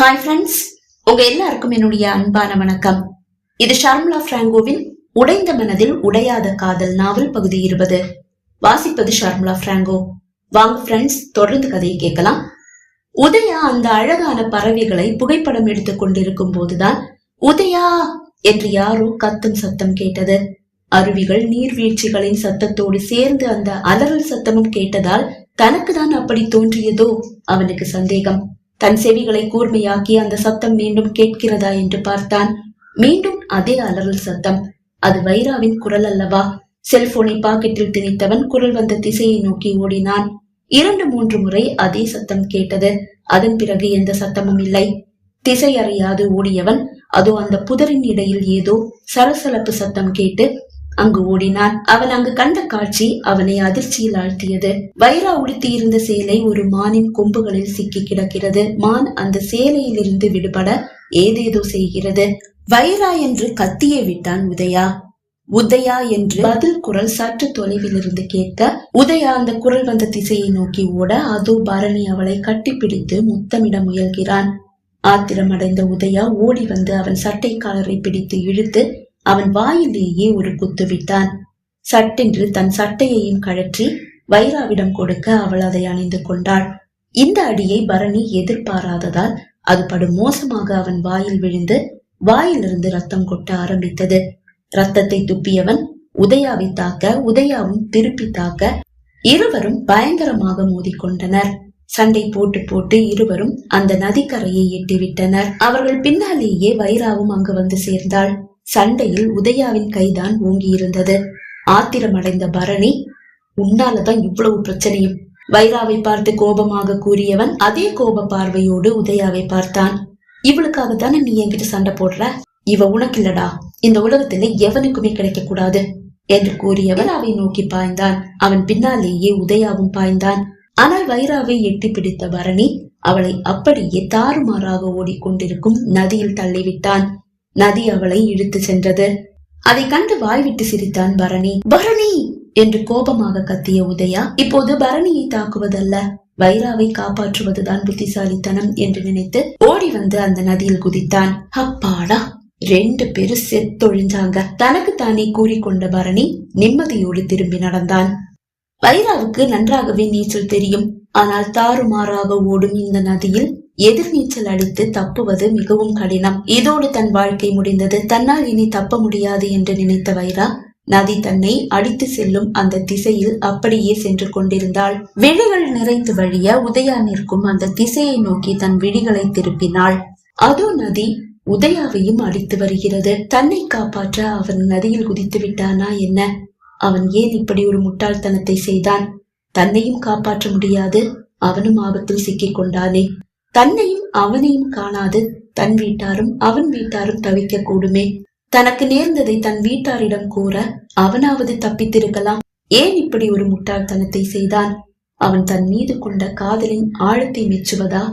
Hi friends உங்க எல்லாருக்கும் என்னுடைய அன்பான வணக்கம். இது ஷர்மிளா பிராங்கோவின் உடைந்த மனதில் உடையாத காதல் நாவல் பகுதி இருபது. வாசிப்பது ஷர்மிளா பிராங்கோ. வாங்க ஃப்ரெண்ட்ஸ் தொடர்ந்து கதையை கேட்கலாம். உதயா அந்த அழகான பறவைகளை புகைப்படம் எடுத்துக் கொண்டிருக்கும் போதுதான் உதயா என்று யாரோ கத்தும் சத்தம் கேட்டது. அருவிகள் நீர்வீழ்ச்சிகளின் சத்தத்தோடு சேர்ந்து அந்த அலறல் சத்தமும் கேட்டதால் தனக்குதான் அப்படி தோன்றியதோ அவனுக்கு சந்தேகம். தன் செவிகளை கூர்மையாக்கி அந்த சத்தம் மீண்டும் கேட்கிறதா என்று பார்த்தான். மீண்டும் அதே அலறல் சத்தம். அது வைராவின் குரல் அல்லவா? செல்போனை பாக்கெட்டில் திணித்தவன் குரல் வந்த திசையை நோக்கி ஓடினான். இரண்டு மூன்று முறை அதே சத்தம் கேட்டது. அதன் பிறகு எந்த சத்தமும் இல்லை. திசை அறியாது ஓடியவன் அதோ அந்த புதரின் இடையில் ஏதோ சலசலப்பு சத்தம் கேட்டு அங்கு ஓடினான். அவன் அங்கு கண்ட காட்சி அவனை அதிர்ச்சியில் ஆழ்த்தியது. வைரா உடுத்தியிருந்த சேலை ஒரு மானின் கொம்புகளில் சிக்கி கிடக்கிறது. மான் அந்த சேலையிலிருந்து விடுபட ஏதேதோ செய்கிறது. வைரா என்று கத்தியை விட்டான் உதயா. உதயா என்று பதில் குரல் சற்று தொலைவில் இருந்து கேட்க உதயா அந்த குரல் வந்த திசையை நோக்கி ஓட அதோ பரணி அவளை கட்டிப்பிடித்து முத்தமிட முயல்கிறான். ஆத்திரமடைந்த உதயா ஓடி வந்து அவன் சட்டை காலரை பிடித்து இழுத்து அவன் வாயிலேயே ஒரு குத்து விட்டான். சட்டென்று தன் சட்டையையும் கழற்றி வைராவிடம் கொடுக்க அவள் அதை அணிந்து கொண்டாள். இந்த அடியை பரணி எதிர்பாராததால் அது படு மோசமாக அவன் வாயில் விழுந்து வாயிலிருந்து ரத்தம் கொட்ட ஆரம்பித்தது. ரத்தத்தை துப்பியவன் உதயாவை தாக்க உதயாவும் திருப்பி தாக்க இருவரும் பயங்கரமாக மோதிக்கொண்டனர். சண்டை போட்டு போட்டு இருவரும் அந்த நதிக்கரையை எட்டிவிட்டனர். அவர்கள் பின்னாலேயே வைராவும் அங்கு வந்து சேர்ந்தாள். சண்டையில் உதயாவின் கைதான் ஓங்கியிருந்தது. ஆத்திரமடைந்த பரணி உன்னாலதான் இவ்வளவு பிரச்சனையும். வைராவை பார்த்து கோபமாக கூறியவன் அதே கோப பார்வையோடு உதயாவை பார்த்தான். இவளுக்காக தானே நீ என்கிட்ட சண்டை போடுற? இவ உனக்கு இல்லடா இந்த உலகத்துல எவனுக்குமே கிடைக்க கூடாது என்று கூறியவன் அவை நோக்கி பாய்ந்தான். அவன் பின்னாலேயே உதயாவும் பாய்ந்தான். ஆனால் வைராவை எட்டி பிடித்த பரணி அவளை அப்படியே தாறுமாறாக ஓடிக்கொண்டிருக்கும் நதியில் தள்ளிவிட்டான். நதி அவளை இழுத்து சென்றது. அதை கண்டு வாய்விட்டு சிரித்தான் பரணி. பரணி! என்று கோபமாக கத்திய உதயா இப்போது பரணியை தாக்குவதல்ல. வைராவை காப்பாற்றுவதுதான் புத்திசாலித்தனம் என்று நினைத்து ஓடி வந்து அந்த நதியில் குதித்தான். அப்பாடா! ரெண்டு பேரும் செத்தொழிஞ்சாங்க தனக்கு தானே கூறிக்கொண்ட பரணி நிம்மதியோடு திரும்பி நடந்தான். வைராவுக்கு நன்றாகவே நீச்சல் தெரியும். ஆனால் தாறுமாறாக ஓடும் இந்த நதியில் எதிர்நீச்சல் அடித்து தப்புவது மிகவும் கடினம். இதோடு தன் வாழ்க்கை முடிந்தது. தன்னால் இனி தப்ப முடியாது என்று நினைத்த வைரா நதி தன்னை அடித்து செல்லும் அந்த திசையில் அப்படியே சென்று கொண்டிருந்தாள். விழிகள் நிறைந்து வழிய உதயா நிற்கும் அந்த திசையை நோக்கி தன் விழிகளை திருப்பினாள். அதோ நதி உதயாவையும் அடித்து வருகிறது. தன்னை காப்பாற்ற அவன் நதியில் குதித்து விட்டானா என்ன? அவன் ஏன் இப்படி ஒரு முட்டாள்தனத்தை செய்தான்? தன்னையும் காப்பாற்ற முடியாது. அவனும் ஆபத்தில் சிக்கிக் கொண்டானே. தன்னையும் அவனையும் காணாது. தன் வீட்டாரும் அவன் வீட்டாரும் தவிக்க கூடுமே தனக்கு நேர்ந்ததை தன் வீட்டாரிடம் கூற அவனாவது தப்பித்திருக்கலாம். ஏன் இப்படி ஒரு முட்டாள்தனத்தை செய்தான்? அவன் தன் மீது கொண்ட காதலின் ஆழத்தை மெச்சுவதா?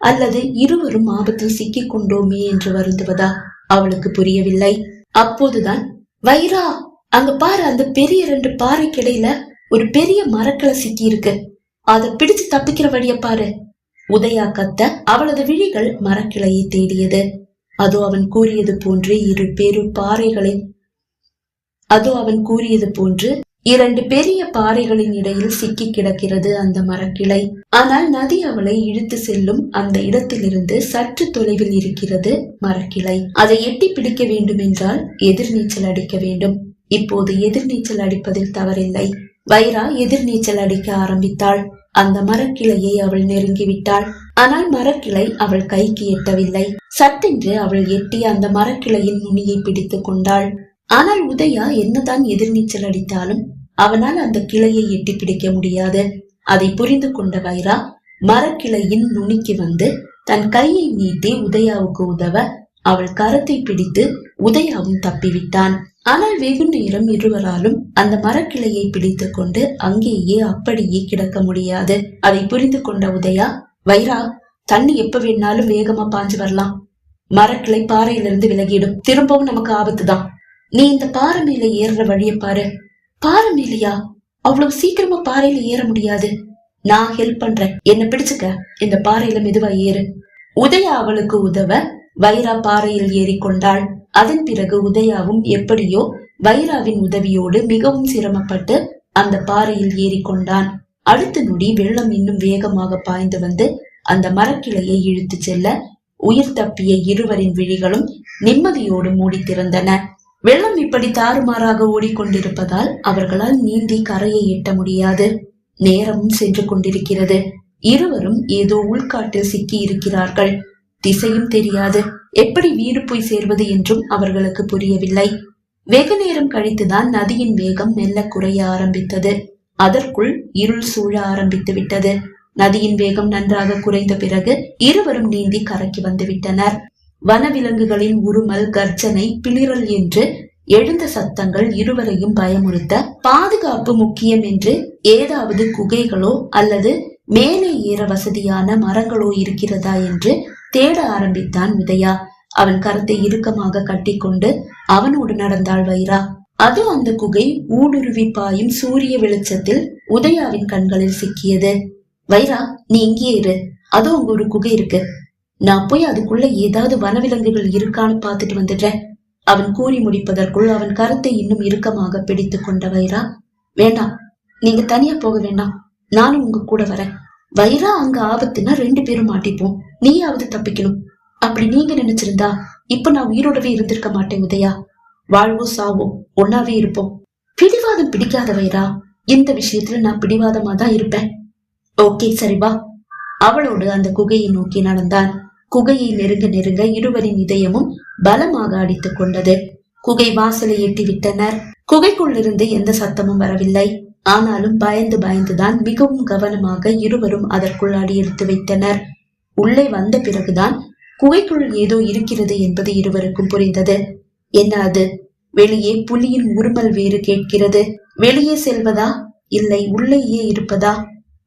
அல்லது இருவரும் ஆபத்தில் சிக்கிக் கொண்டோமே என்று வருந்துவதா? அவளுக்கு புரியவில்லை. அப்போதுதான் வைரா அங்க பாரு அந்த பெரிய ரெண்டு பாறைக்கிடையில ஒரு பெரிய மரக்களை சிக்கி இருக்கு அதை பிடிச்சு தப்பிக்கிற வழிய பாரு. உதயா கத்த அவளது விழிகள் மரக்கிளையை தேடியது. அதோ அவன் கூறியது போன்று இரு பெரு பாறைகளின் அதோ அவன் கூறியது போன்று இரண்டு பெரிய பாறைகளின் இடையில் சிக்கி கிடக்கிறது அந்த மரக்கிளை. ஆனால் நதி அவளை இழுத்து செல்லும் அந்த இடத்திலிருந்து சற்று தொலைவில் இருக்கிறது மரக்கிளை. அதை எட்டி பிடிக்க வேண்டும் என்றால் எதிர்நீச்சல் அடிக்க வேண்டும். இப்போது எதிர்நீச்சல் அடிப்பதில் தவறில்லை. வைரா எதிர்நீச்சல் அடிக்க ஆரம்பித்தாள். அந்த மரக்கிளையை அவள் நெருங்கிவிட்டாள். ஆனால் மரக்கிளை அவள் கைக்கு எட்டவில்லை. சட்டென்று அவள் எட்டி அந்த மரக்கிளையின் நுனியை பிடித்துக் கொண்டாள். ஆனால் உதயா என்னதான் எதிர்நீச்சல் அடித்தாலும் அவனால் அந்த கிளையை எட்டி பிடிக்க முடியாது. அதை புரிந்து கொண்ட வைரா மரக்கிளையின் நுனிக்கு வந்து தன் கையை நீட்டி உதயாவுக்கு உதவ அவள் கரத்தை பிடித்து உதயாவும் தப்பிவிட்டான். ஆனால் வெகு நேரம் இருவராலும் அந்த மரக்கிளையை பிடித்து கொண்டு அங்கேயே அப்படியே கிடக்க முடியாது. அதை புரிந்து கொண்ட உதயா வைரா தண்ணி எப்ப வேணாலும் வேகமா பாஞ்சு வரலாம். மரக்கிளை பாறையிலிருந்து விலகிடும். திரும்பவும் நமக்கு ஆபத்து தான். நீ இந்த பாறை மேல ஏறுற வழிய பாரு. பாறை மேலையா? அவ்வளவு சீக்கிரமா பாறையில ஏற முடியாது. நான் ஹெல்ப் பண்றேன். என்ன பிடிச்சுக்க. இந்த பாறையில மெதுவா ஏறு. உதயா அவளுக்கு உதவ வைரா பாறையில் ஏறிக்கொண்டாள். அதன் பிறகு உதயாவும் எப்படியோ வைராவின் உதவியோடு மிகவும் சிரமப்பட்டு அந்த பாறையில் ஏறிக்கொண்டான். அடுத்த நொடி வெள்ளம் இன்னும் வேகமாக பாய்ந்து வந்து அந்த மரக்கிளையை இழுத்துச் செல்ல உயிர் தப்பிய இருவரின் விழிகளும் நிம்மதியோடு மூடி திறந்தன. வெள்ளம் இப்படி தாறுமாறாக ஓடிக்கொண்டிருப்பதால் அவர்களால் நீந்தி கரையை எட்ட முடியாது. நேரமும் சென்று கொண்டிருக்கிறது. இருவரும் ஏதோ உள்காட்டில் சிக்கி இருக்கிறார்கள் திசையும் தெரியாது. எப்படி வீடு போய் சேர்வது என்றும் அவர்களுக்கு புரியவில்லை. வெகு நேரம் கழித்துதான் நதியின் வேகம் மெல்ல குறைய ஆரம்பித்தது. அதற்குள் இருள் சூழ ஆரம்பித்து விட்டது. நதியின் வேகம் நன்றாக குறைந்த பிறகு இருவரும் நீந்தி கரைக்கு வந்துவிட்டனர். வனவிலங்குகளின் உருமல் கர்ஜனை பிளிரல் என்று எழுந்த சத்தங்கள் இருவரையும் பயமுறுத்த பாதுகாப்பு முக்கியம் என்று ஏதாவது குகைகளோ அல்லது மேலே ஏற வசதியான மரங்களோ இருக்கிறதா என்று தேட ஆரம்பித்தான் உதயா. அவன் கரத்தை இறுக்கமாக கட்டிக்கொண்டு அவனோடு நடந்தாள் வைரா. அது அந்த குகை ஊடுருவி பாயும் சூரிய வெளிச்சத்தில் உதயாவின் கண்களில் சிக்கியது. வைரா நீ இங்கே இரு. அது உங்க ஒரு குகை இருக்கு. நான் போய் அதுக்குள்ள ஏதாவது வனவிலங்குகள் இருக்கான்னு பார்த்துட்டு வந்துடுறேன். அவன் கூறி முடிப்பதற்குள் அவன் கருத்தை இன்னும் இறுக்கமாக பிடித்து கொண்ட வைரா வேண்டாம் நீங்க தனியா போக வேண்டாம். நானும் உங்க கூட வரேன். வைரா அங்க ஆபத்துனா ரெண்டு பேரும் மாட்டிப்போம். நீயாவது தப்பிக்கணும். அப்படி நீங்க நினைச்சிருந்தா இப்ப நான் உயிரோடவே இருந்திருக்க மாட்டேன் உதயா. வாழ்வோ சாவோ ஒன்னாவே இருப்போம். பிடிவாதம் பிடிக்காதவைரா இந்த விஷயத்துல நான் பிடிவாதமா தான் இருப்பேன். ஓகே சரி வா. அவளோடு அந்த குகையை நோக்கி நடந்தான். குகையை நெருங்க நெருங்க இருவரின் இதயமும் பலமாக அடித்துக் கொண்டது. குகை வாசலை எட்டி விட்டனர். குகைக்குள்ளிருந்து எந்த சத்தமும் வரவில்லை. ஆனாலும் பயந்து பயந்துதான் மிகவும் கவனமாக இருவரும் அதற்குள் அடியெடுத்து வைத்தனர். உள்ளே வந்த பிறகுதான் குகைக்குள் ஏதோ இருக்கிறது என்பது இருவருக்கும் புரிந்தது. என்ன அது? வெளியே புலியின் உருமல் வேறு கேட்கிறது. வெளியே செல்வதா? இல்லை உள்ளேயே இருப்பதா?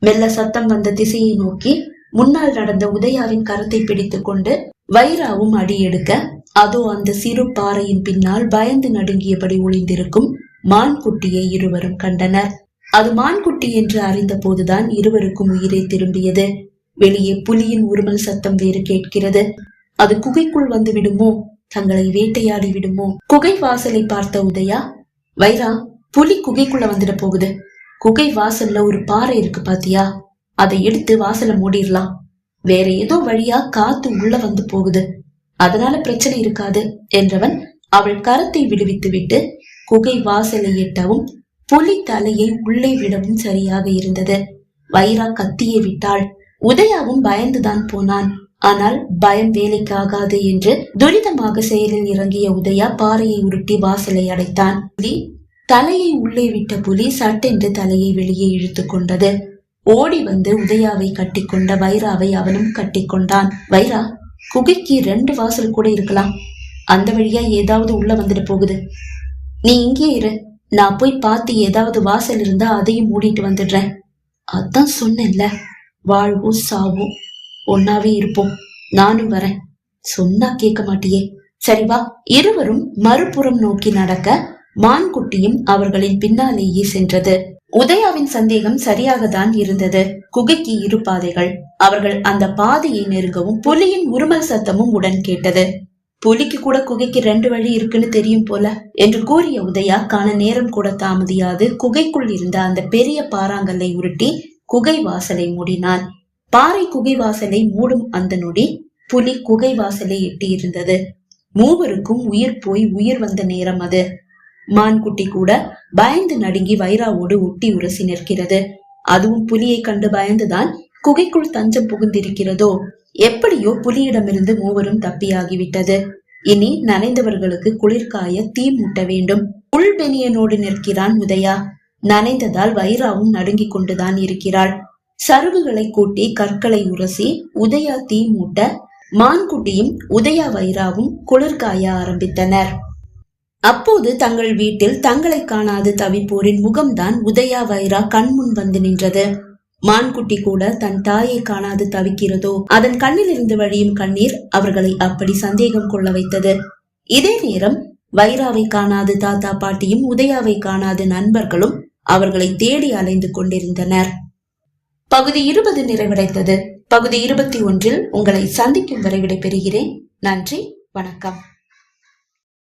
மெல்ல சத்தம் வந்த திசையை நோக்கி முன்னால் நடந்த உதயாவின் கரத்தை பிடித்துக் கொண்டு வைராவும் அடி எடுக்க அதோ அந்த சிறு பாறையின் பின்னால் பயந்து நடுங்கியபடி ஒளிந்திருக்கும் மான்குட்டியை இருவரும் கண்டனர். அது மான்குட்டி என்று அறிந்த போதுதான் இருவருக்கும் உயிரை திரும்பியது. வெளியே புலியின் உருமல் சத்தம் வேறு கேட்கிறது. அது குகைக்குள் வந்து விடுமோ? தங்களை வேட்டையாடி விடுமோ? குகை வாசலை பார்த்த உதயா வைரா புலி குகைக்குள்ள வந்துட போகுது. குகை வாசல்ல ஒரு பாறை இருக்கு பாத்தியா? அதை எடுத்து வாசலை மூடிடலாம். வேற ஏதோ வழியா காத்து உள்ள வந்து போகுது. அதனால பிரச்சனை இருக்காது என்றவன் அவள் கரத்தை விடுவித்து விட்டு குகை வாசலை எட்டவும் புலி தலையை உள்ளே விடவும் சரியாக இருந்தது. வைரா கத்தியை விட்டாள். உதயாவும் பயந்துதான் போனான். ஆனால் பயம் வேலைக்கு ஆகாது என்று துரிதமாக செயலில் இறங்கிய உதயா பாறையை உருட்டி வாசலை அடைத்தான். புலி தலையை உள்ளே விட்ட புலி சட்டென்று தலையை வெளியே இழுத்து கொண்டது. ஓடி வந்து உதயாவை கட்டிக்கொண்ட வைராவை அவனும் கட்டிக்கொண்டான். வைரா குகைக்கு ரெண்டு வாசல் கூட இருக்கலாம். அந்த வழியா ஏதாவது உள்ள வந்துட்டு போகுது. நீ இங்கே இரு. நான் போய் பார்த்து ஏதாவது வாசல் இருந்தா அதையும் மூடிட்டு வந்துடுறேன். அதான் சொன்னேன்ல. வாழ்வோ சாவோ ஒன்னாவே இருப்போம். நானும் வரேன். சொன்னா கேட்க மாட்டியே. சரி வா. இருவரும் மறுபுறம் நோக்கி நடக்க மான்குட்டியும் அவர்களின் பின்னாலேயே சென்றது. உதயாவின் சந்தேகம் சரியாக தான் இருந்தது. குகைக்கு இரு பாதைகள். அவர்கள் அந்த பாதையை நெருங்கவும் புலியின் உருமல் சத்தமும் உடன் கேட்டது. புலிக்கு கூட குகைக்கு ரெண்டு வழி இருக்குன்னு தெரியும் போல என்று கூறிய உதயா காண நேரம் கூட தாமதியாது குகைக்குள் இருந்த அந்த பெரிய பாறாங்கல்லை உருட்டி குகை வாசலை மூடினான். பாறை குகை வாசலை மூடும் அந்த நொடி புலி குகை வாசலை எட்டியிருந்தது. மூவருக்கும் உயிர் போய் உயிர் வந்த நேரம் அது. மான்குட்டி கூட பயந்து நடுங்கி வைராவோடு ஒட்டி உரசி நிற்கிறது. அதுவும் புலியை கண்டு பயந்துதான் குகைக்குள் தஞ்சம் புகுந்திருக்கிறதோ? எப்படியோ புலியிடமிருந்து மூவரும் தப்பியாகிவிட்டது. இனி நனைந்தவர்களுக்கு குளிர்காய தீ மூட்ட வேண்டும். உள்பெனியனோடு நிற்கிறான் உதயா. நனைந்ததால் வைராவும் நடுங்கிக் கொண்டுதான் இருக்கிறாள். சருகுகளை கூட்டி கற்களை உரசி உதயா தீ மூட்ட மான்குட்டியும் உதயா வைராவும் குளிர்காய ஆரம்பித்தனர். அப்போது தங்கள் வீட்டில் தங்களை காணாது தவிப்போரின் முகம்தான் உதயா வைரா கண்முன் வந்து நின்றது. மான்குட்டி கூட தன் தாயை காணாது தவிக்கிறதோ அதன் கண்ணில் இருந்து வழியும் கண்ணீர் அவர்களை அப்படி சந்தேகம் கொள்ள வைத்தது. இதே நேரம் வைராவை காணாது தாத்தா பாட்டியும் உதயாவை காணாது நண்பர்களும் அவர்களை தேடி அலைந்து கொண்டிருந்தனர். பகுதி இருபது நிறைவடைந்தது. பகுதி இருபத்தி ஒன்றில் உங்களை சந்திக்கும் வரை விடைபெறுகிறேன். நன்றி வணக்கம்.